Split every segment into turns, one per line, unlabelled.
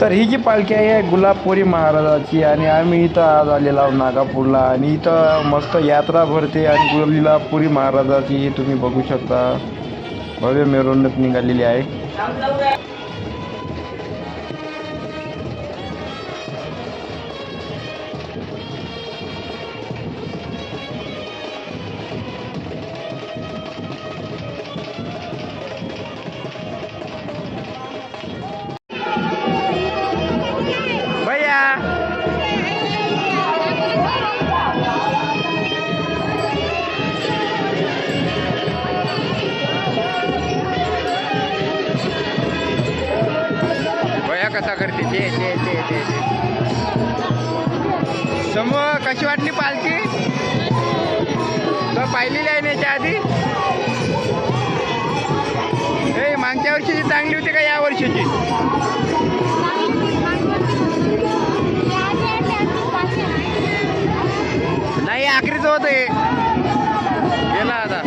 तर ही जी पालखी आहे गुलाबपुरी महाराजाची आणि आम्ही इथं आज आलेलो आहोत नागापूरला. आणि इथं मस्त यात्रा भरते आणि गुलाबपुरी महाराजाची तुम्ही बघू शकता. भव्य मिरवणूक निघालेली आहे. करते. ते ते ते ते समोर कशी वाटली पालखी? तर पाहिलेली आहे ना याच्या आधी? हे मागच्या वर्षीची चांगली होती का या वर्षीची? नाही आखरीच होत हे. गेला आता.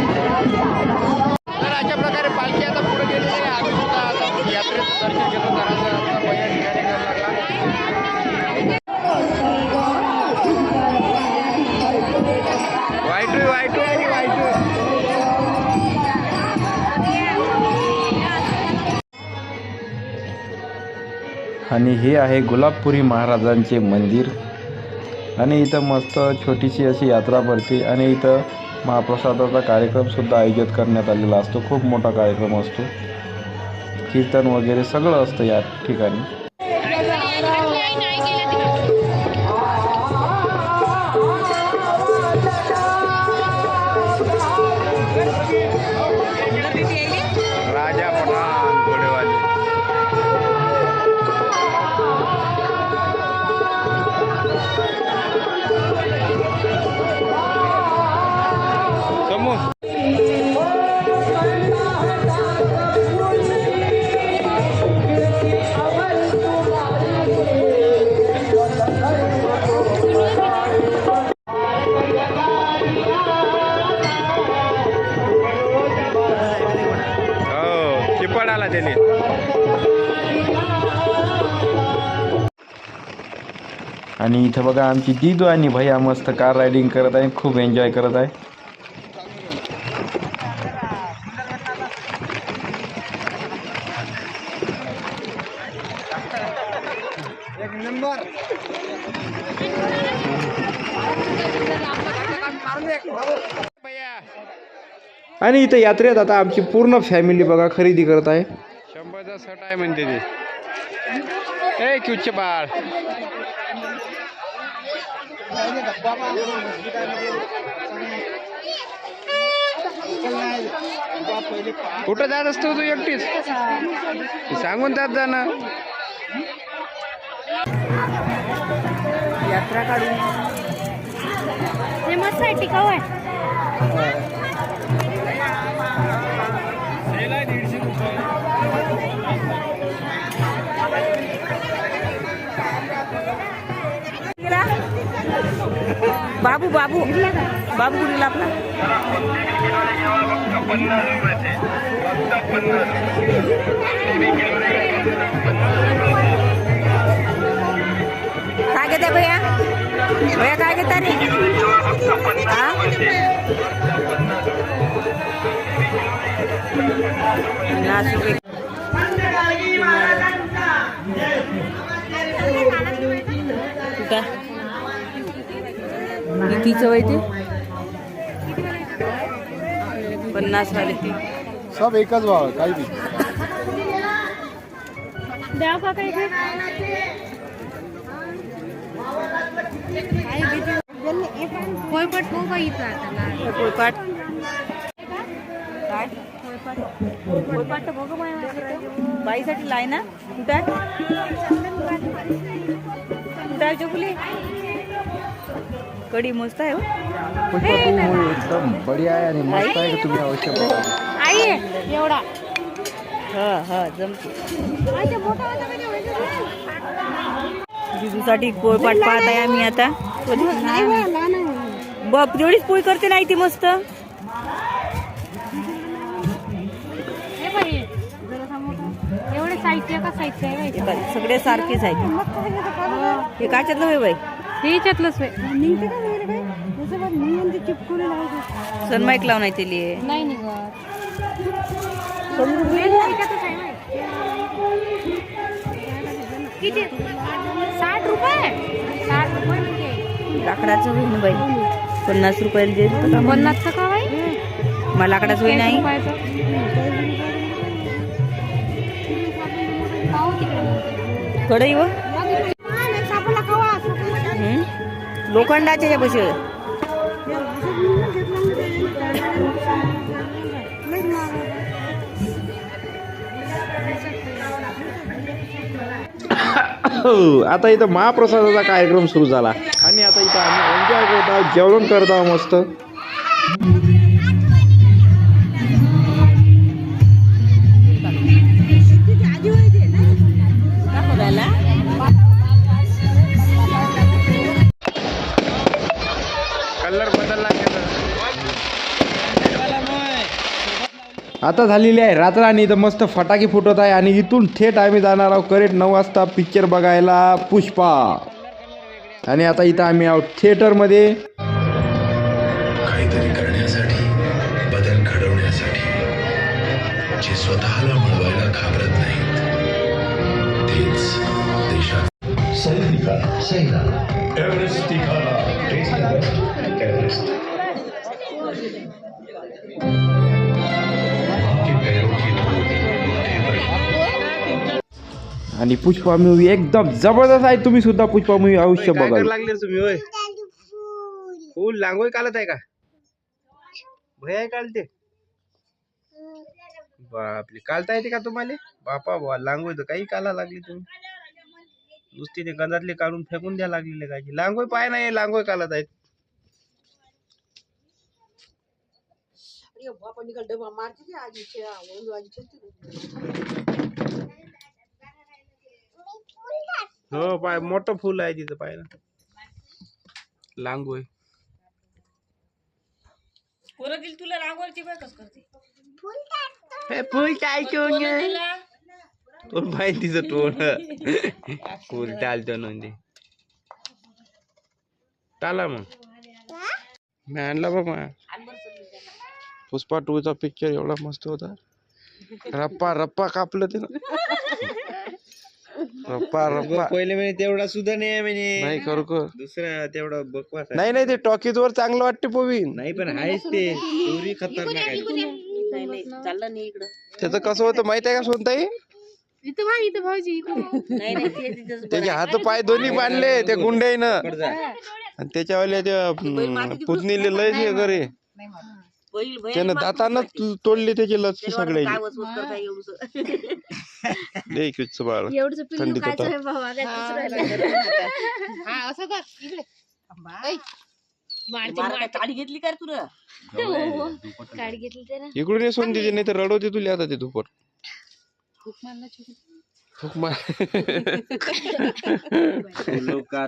आणि हे आहे गुलाबपुरी महाराजांचे मंदिर. आणि इथं मस्त छोटीशी अशी यात्रा भरते आणि इथं महाप्रसादाचा कार्यक्रमसुद्धा आयोजित करण्यात आलेला असतो. खूप मोठा कार्यक्रम असतो. कीर्तन वगैरे सगळं असतं या ठिकाणी. आणि इथं बघा आमची दिदू आणि भैया मस्त कार रायडिंग करत आहे खूप एन्जॉय करत आहे. आणि इथं यात्रेत आता आमची पूर्ण फॅमिली बघा खरेदी करत आहे. शंभरचा सट आहे म्हणते ते. ए क्यूचे बाळ. कुठं जात असतो तू एकटीच? सांगून जात जा ना.
यात्रा काढून
हे मस्त आहे टिकाऊ आहे.
बाबू बाबू बाबू कुठे आपला काय घेते भैया भैया काय घेता रे हा? कितीचं वय ते? पन्नास वाले
सब एकच भाव आहे काही बी
द्या का काही ते? होय पण तो का इथं आता.
पोळपाट काय? पोळपाट बघ बाईसाठी लाय ना कुठं आहे? कुठं आहे चोकुली? कढी मस्त आहे हो.
एकदम बढिया आहे आणि मस्त आहे तुम्ही अवश्य
आई एवढा.
हा हा जमते? जिजूसाठी पोळपाट पाहत आहे आम्ही आता. बाप जेवढीच पोळी करते नाही ती मस्त.
हे बाई, जरा समोर. एवढे साहित्य का साहित्य
हे सगळे सारखेच आहे हे काच्यातलं होय बाई?
हे याच्यातलंच
सनमाईक लावून आहे त्याली
नाही निघत. किती? साठ रुपये? साठ रुपये म्हणजे.
लाकडाचं होईन बाई. पन्नास रुपयाला देत होता का?
पन्नासचं का बाई?
मला लाकडाचं होई नाही कढई व लोखंडाच्या या पैसे
आता इथं महाप्रसादाचा कार्यक्रम सुरू झाला. आणि आता इथं आम्ही एन्जॉय करत आहोत जेवण करत आहोत मस्त. आता झालेली आहे रात्र आणि इथं मस्त फटाके फुटत आहे आणि इथून थेट आम्ही जाणार आहोत करेक्ट नऊ वाजता पिक्चर बघायला पुष्पा. आणि आता इथं आम्ही आहोत थिएटरमध्ये
काहीतरी करण्यासाठी बदल घडवण्यासाठी जे स्वतःला मिळवायला घाबरत नाहीत तेच देशात. सैनिका सैना एव्हरेस्ट तिघाला टेस्ट एव्हरेस्ट
आणि पुष्पा मूवी एकदम जबरदस्त आहे. तुम्ही सुद्धा पुष्पा मूवी अवश्य बघा.
लागले तुम्ही होय? फुल लांगोय कालत आहे का? भया कालते बापले कालता येते का तुम्हाला? बापा बा लांगोय तर काही काला लागली तुम्ही. नुसती ते गंधातले काढून फेकून द्या लागलेले काय लांगोय पाय नाही लांगोय कालत आहेत. हो पाय मोठं फुल आहे तिथं पाय ना लांगोय
पोरगील तुला रांगोळीची बाय कस करते
हे फुल काय तोंड पाय तिचं तोंड. फुल टालतो नंदी टाला मग. मी आणला बाबा.
पुष्पा टूचा पिक्चर एवढा मस्त होता. रप्पा रप्पा कापलं ते
पहिले महिने तेवढा सुद्धा नाही आहे म्हणे.
नाही खरोखर
दुसरा तेवढा बकवास आहे.
नाही नाही ते टॉकीज वर चांगलं वाटते पोवीन.
नाही पण आहेच ते. चोरी खतरनाक आहे
नाही नाही चाललं नाही इकडं.
त्याचं कसं होतं माहीत आहे का सोनताई?
इथं बा इथं भाऊजी इकडं
नाही नाही ते तिथंच
त्याचे हात पाय दोन्ही बांधले ते गुंड्यानं
पड जा.
आणि त्याच्यावाले त्या पुतणीले लय हे करे
बैल बैल
त्यानं दातानच तोडले त्याचे लच सगळे
काय वसवस करता एवढं
लय किच्च बाळ.
पिल्लू काय दुसरं हा असं कर इकडे. ऐ, मारते
मार काय काडी घेतली काय तुला?
हो, काढ घेतली ते ना
इकडून ये सोन तिचे नाही तर रडवते तुला आता ते दुपर
खूप मारला छोटू.
फुक मार
का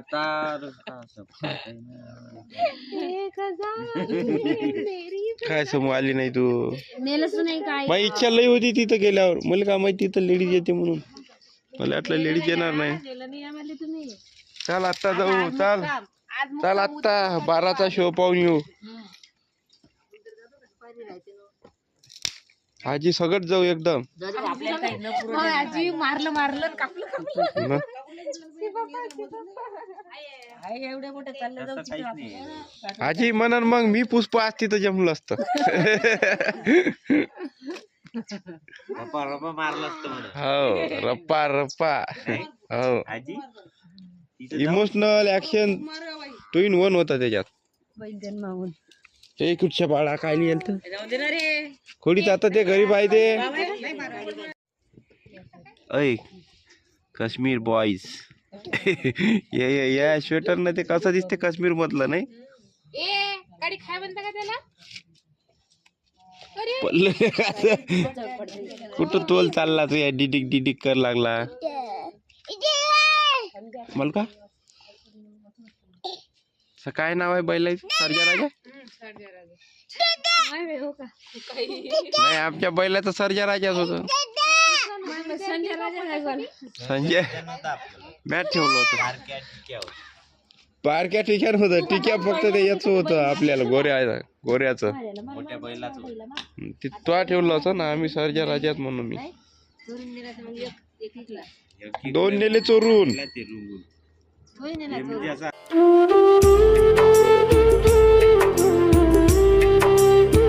काय समोर आली नाही तू
नेलंच नाही काय
माझी इच्छा लई होती तिथं गेल्यावर. मला काय माहिती तिथं लेडीज येते म्हणून. मला वाटलं लेडीज येणार नाही. चाल आत्ता जाऊ चाल. चाल आत्ता बाराचा शो पाहून येऊ. आजी सगळं जाऊ एकदम.
हो, आजी मारलं मारलं कापलं कापलं.
जाऊ.
आजी म्हणन मग मी पुष्पा असती तर जमलं असतं.
रपा रपा मारला असतं
हो रप्पा रप्पा हो.
आजी?
Emotional action two in one होता त्याच्यात. हे कुठच्या बाळा काय लिहिलं तर?
जाऊ दे ना रे.
खोडीत आता ते गरीब आहे ते.
ऐ काश्मीर बॉईज
या या- या स्वेटर न ते कसं दिसते काश्मीर मधलं नाही. कुठं तोल चालला तू या डिडिक डिडिक कर लागला. मला का? असं काय नाव आहे बैलाचं? सर्जा राजा?
नाही हो का?
नाही. आमच्या बैलाचं सर्जा राजाच होत. संजय मॅट ठेवलं होतं. पारक्या ठिकाण होतं. टिक्या फक्त ते याच होतं आपल्याला गोऱ्या गोऱ्याचं. ते तो ठेवलं होतं ना आम्ही सरजा राजात म्हणून मी. दोन नेले चोरून.
Foi, né, Natura?